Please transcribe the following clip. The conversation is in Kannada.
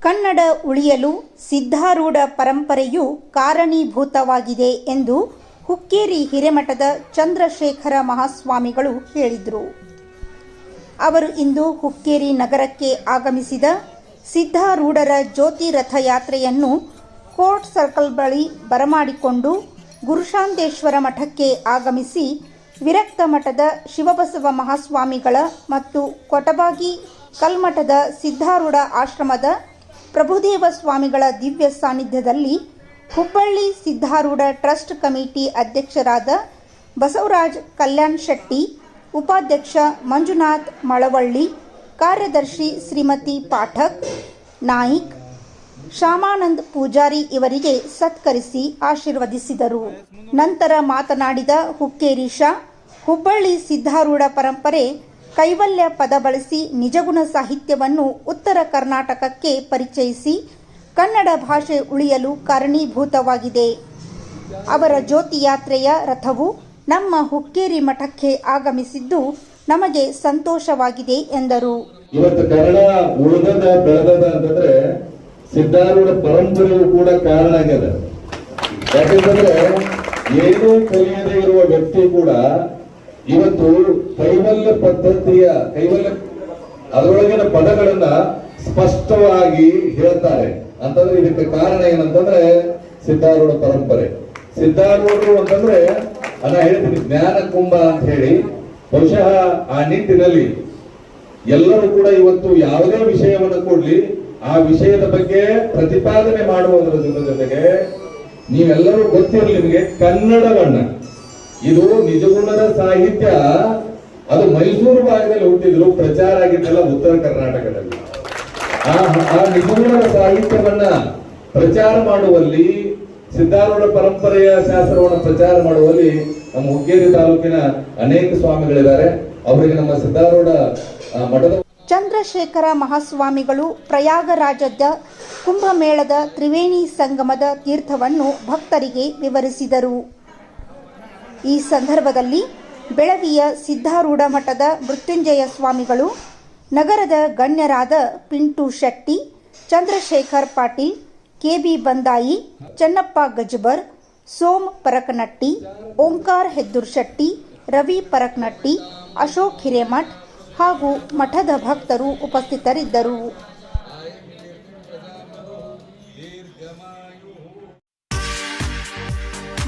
ಕನ್ನಡ ಉಳಿಯಲು ಸಿದ್ಧಾರೂಢ ಪರಂಪರೆಯು ಕಾರಣೀಭೂತವಾಗಿದೆ ಎಂದು ಹುಕ್ಕೇರಿ ಹಿರೇಮಠದ ಚಂದ್ರಶೇಖರ ಮಹಾಸ್ವಾಮಿಗಳು ಹೇಳಿದರು. ಅವರು ಇಂದು ಹುಕ್ಕೇರಿ ನಗರಕ್ಕೆ ಆಗಮಿಸಿದ ಸಿದ್ಧಾರೂಢರ ಜ್ಯೋತಿ ರಥಯಾತ್ರೆಯನ್ನು ಕೋರ್ಟ್ ಸರ್ಕಲ್ ಬಳಿ ಬರಮಾಡಿಕೊಂಡು ಗುರುಶಾಂತೇಶ್ವರ ಮಠಕ್ಕೆ ಆಗಮಿಸಿ ವಿರಕ್ತ ಮಠದ ಶಿವಬಸವ ಮಹಾಸ್ವಾಮಿಗಳ ಮತ್ತು ಕೊಟಬಾಗಿ ಕಲ್ಮಠದ ಸಿದ್ಧಾರೂಢ ಆಶ್ರಮದ ಪ್ರಭುದೇವ ಸ್ವಾಮಿಗಳ ದಿವ್ಯ ಸಾನ್ನಿಧ್ಯದಲ್ಲಿ ಹುಬ್ಬಳ್ಳಿ ಸಿದ್ಧಾರೂಢ ಟ್ರಸ್ಟ್ ಕಮಿಟಿ ಅಧ್ಯಕ್ಷರಾದ ಬಸವರಾಜ್ ಕಲ್ಯಾಣ್ ಶೆಟ್ಟಿ, ಉಪಾಧ್ಯಕ್ಷ ಮಂಜುನಾಥ್ ಮಳವಳ್ಳಿ, ಕಾರ್ಯದರ್ಶಿ ಶ್ರೀಮತಿ ಪಾಠಕ್ ನಾಯಿಕ್, ಶ್ಯಾಮಾನಂದ್ ಪೂಜಾರಿ ಇವರಿಗೆ ಸತ್ಕರಿಸಿ ಆಶೀರ್ವದಿಸಿದರು. ನಂತರ ಮಾತನಾಡಿದ ಹುಕ್ಕೇರಿ ಶಾ ಹುಬ್ಬಳ್ಳಿ ಸಿದ್ಧಾರೂಢ ಪರಂಪರೆ ಕೈವಲ್ಯ ಪದ ಬಳಸಿ ನಿಜಗುಣ ಸಾಹಿತ್ಯವನ್ನು ಉತ್ತರ ಕರ್ನಾಟಕಕ್ಕೆ ಪರಿಚಯಿಸಿ ಕನ್ನಡ ಭಾಷೆ ಉಳಿಯಲು ಕಾರಣೀಭೂತವಾಗಿದೆ. ಅವರ ಜ್ಯೋತಿ ಯಾತ್ರೆಯ ರಥವು ನಮ್ಮ ಹುಕ್ಕೇರಿ ಮಠಕ್ಕೆ ಆಗಮಿಸಿದ್ದು ನಮಗೆ ಸಂತೋಷವಾಗಿದೆ ಎಂದರು. ಇವತ್ತು ಕನ್ನಡ ಉಳಿದದ ಬೆಳೆದದ ಅಂತಂದ್ರೆ ಸಿದ್ಧಾರೂಢ ಪರಂಪರೆಯು ಕೂಡ ಕಾರಣ ಆಗ್ಯದ. ಯಾಕಂತಂದ್ರೆ ಏನೂ ಕಲಿಯದೇ ಇರುವ ವ್ಯಕ್ತಿ ಕೂಡ ಇವತ್ತು ಕೈವಲ್ಯ ಪದ್ಧತಿಯ ಕೈವಲ್ಯ ಅದರೊಳಗಿನ ಪದಗಳನ್ನ ಸ್ಪಷ್ಟವಾಗಿ ಹೇಳ್ತಾರೆ. ಅಂತಂದ್ರೆ ಇದಕ್ಕೆ ಕಾರಣ ಏನಂತಂದ್ರೆ ಸಿದ್ಧಾರೂಢ ಪರಂಪರೆ. ಸಿದ್ಧಾರೂಢರು ಅಂತಂದ್ರೆ ಅನ್ನ ಹೇಳ್ತೀನಿ ಜ್ಞಾನ ಕುಂಭ ಅಂತ ಹೇಳಿ, ಬಹುಶಃ ಆ ನಿಟ್ಟಿನಲ್ಲಿ ಎಲ್ಲರೂ ಕೂಡ ಇವತ್ತು ಯಾವುದೇ ವಿಷಯವನ್ನು ಕೊಡ್ಲಿ, ಆ ವಿಷಯದ ಬಗ್ಗೆ ಪ್ರತಿಪಾದನೆ ಮಾಡುವುದರ ಜೊತೆ ಜೊತೆಗೆ ನೀವೆಲ್ಲರೂ ಗೊತ್ತಿರಲಿ ನಿಮಗೆ ಕನ್ನಡವನ್ನ ಇದು ನಿಜಗುಣದ ಸಾಹಿತ್ಯ. ಅದು ಮೈಸೂರು ಭಾಗದಲ್ಲಿ ಹುಟ್ಟಿದ್ರು, ಪ್ರಚಾರ ಆಗಿದ್ದಲ್ಲ ಉತ್ತರ ಕರ್ನಾಟಕದಲ್ಲಿ. ಆ ನಿಜಗುಣದ ಸಾಹಿತ್ಯವನ್ನ ಪ್ರಚಾರ ಮಾಡುವಲ್ಲಿ, ಸಿದ್ಧಾರೂಢ ಪರಂಪರೆಯ ಶಾಸ್ತ್ರವನ್ನು ಪ್ರಚಾರ ಮಾಡುವಲ್ಲಿ ನಮ್ಮ ಹುಕ್ಕೇರಿ ತಾಲೂಕಿನ ಅನೇಕ ಸ್ವಾಮಿಗಳಿದ್ದಾರೆ. ಅವರಿಗೆ ನಮ್ಮ ಸಿದ್ಧಾರೂಢ ಮಠದ ಚಂದ್ರಶೇಖರ ಮಹಾಸ್ವಾಮಿಗಳು ಪ್ರಯಾಗರಾಜದ ಕುಂಭಮೇಳದ ತ್ರಿವೇಣಿ ಸಂಗಮದ ತೀರ್ಥವನ್ನು ಭಕ್ತರಿಗೆ ವಿವರಿಸಿದರು. ಈ ಸಂದರ್ಭದಲ್ಲಿ ಬೆಳವಿಯ ಸಿದ್ಧಾರೂಢ ಮಠದ ಮೃತ್ಯುಂಜಯ ಸ್ವಾಮಿಗಳು, ನಗರದ ಗಣ್ಯರಾದ ಪಿಂಟು ಶೆಟ್ಟಿ, ಚಂದ್ರಶೇಖರ್ ಪಾಟೀಲ್, ಕೆಬಿ ಬಂದಾಯಿ, ಚನ್ನಪ್ಪ ಗಜ್ಬರ್, ಸೋಮ್ ಪರಕನಟ್ಟಿ, ಓಂಕಾರ್ ಹೆದ್ದೂರ್ ಶೆಟ್ಟಿ, ರವಿ ಪರಕನಟ್ಟಿ, ಅಶೋಕ್ ಹಿರೇಮಠ್ ಹಾಗೂ ಮಠದ ಭಕ್ತರು ಉಪಸ್ಥಿತರಿದ್ದರು.